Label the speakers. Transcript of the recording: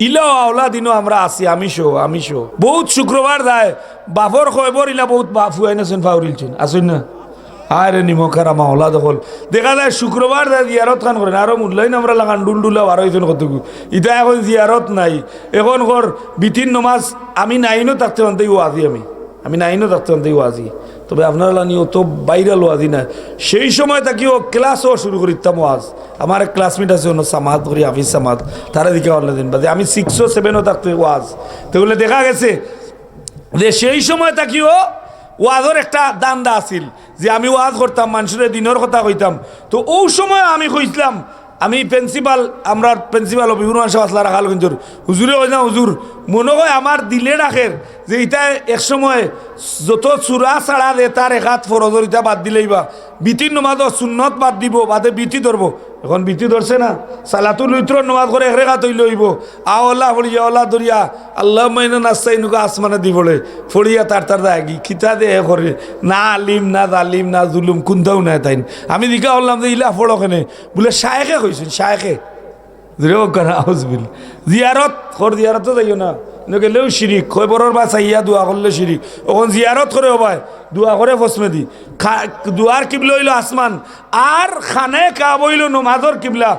Speaker 1: ইলা আওলা দিনও আমরা আছি আমিষো আমিষো বহুত শুক্রবার যায় বাফর খবর ইলা বহুত বাপ হুয়াই ফাউরিলছেন আসুন না? আরে নিমখারা মাওলা দখল। দেখা যায় শুক্রবার যায় জিয়ারত খান করেন আরও মূল্যায়ন আমরা লাগান ডুলডুলা বারো হয়েছেন কতটুকু ইটা এখন জিয়ারত নাই, এখন কর বিতিন নমাজ, আমি নাইনও থাকতে পারতে ওয়াজি আমি। আমি নাইনও থাকতে পারতে ওয়াজি তবে আপনারা নিয়ে তো বাইরাল ওয়াজি না সেই সময় তাকিও ক্লাসও শুরু করিতাম ওয়াজ আমার এক ক্লাসমেট আছে অন্য সামাদ করি হাফিজ সামাদ। তারা দিকে অন্য দিন বাদে। আমি সিক্সও সেভেনও থাকতে ওয়াজ। তাহলে দেখা গেছে যে সেই সময় তাকিও ওয়াজর একটা দান্দা আছিল। যে আমি ওয়াজ করতাম, মানুষের দিনের কথা কইতাম। তো ও সময় আমি কইছিলাম, আমি প্রিন্সিপাল আমরা প্রিন্সিপাল অভিভূর মানুষ আসলা রাখাল গঞ্জুর হুজুরে কই না হুজুর, মনে হয় আমার দিলে রাখের যে এটা এক সময় যত চূড়া ছাড়া দে, তার একাত ফরজর ইটা বাদ দিলেই বা। বিতির নমাজ সুন্নত বাদ দিব, বাদে বিতি ধরবো। এখন বিতি ধরছে না, সালাতুল ইত্র নমাজ করে এক রেখা তৈল হইব। আওলা ফড়িয়া ওলা দরিয়া আল্লাহ মাইনা নাস্তাই নুকা আসমানে দি বলে। ফড়িয়া তার তার দাগি, খিতা দে করে না আলিম, না জালিম, না জুলুম কুন্দাও নাই তাইন। আমি দিকা বললাম যে ইলা ফড়ো কেনে বলে শায়েখে কইছেন শায়েখে। জিয়ারত খর জিয়ারতও যাইও না। গেলেও শিরিক খৈবরের বা চাইয়া দোয়া করলে শিরিক। ওখান জিয়ারত করে হবাই দোয়া করে ফসমে দি দুয়ার কিবলা হইল আসমান, আর খানে কাব হইল নমাজর কিবলা।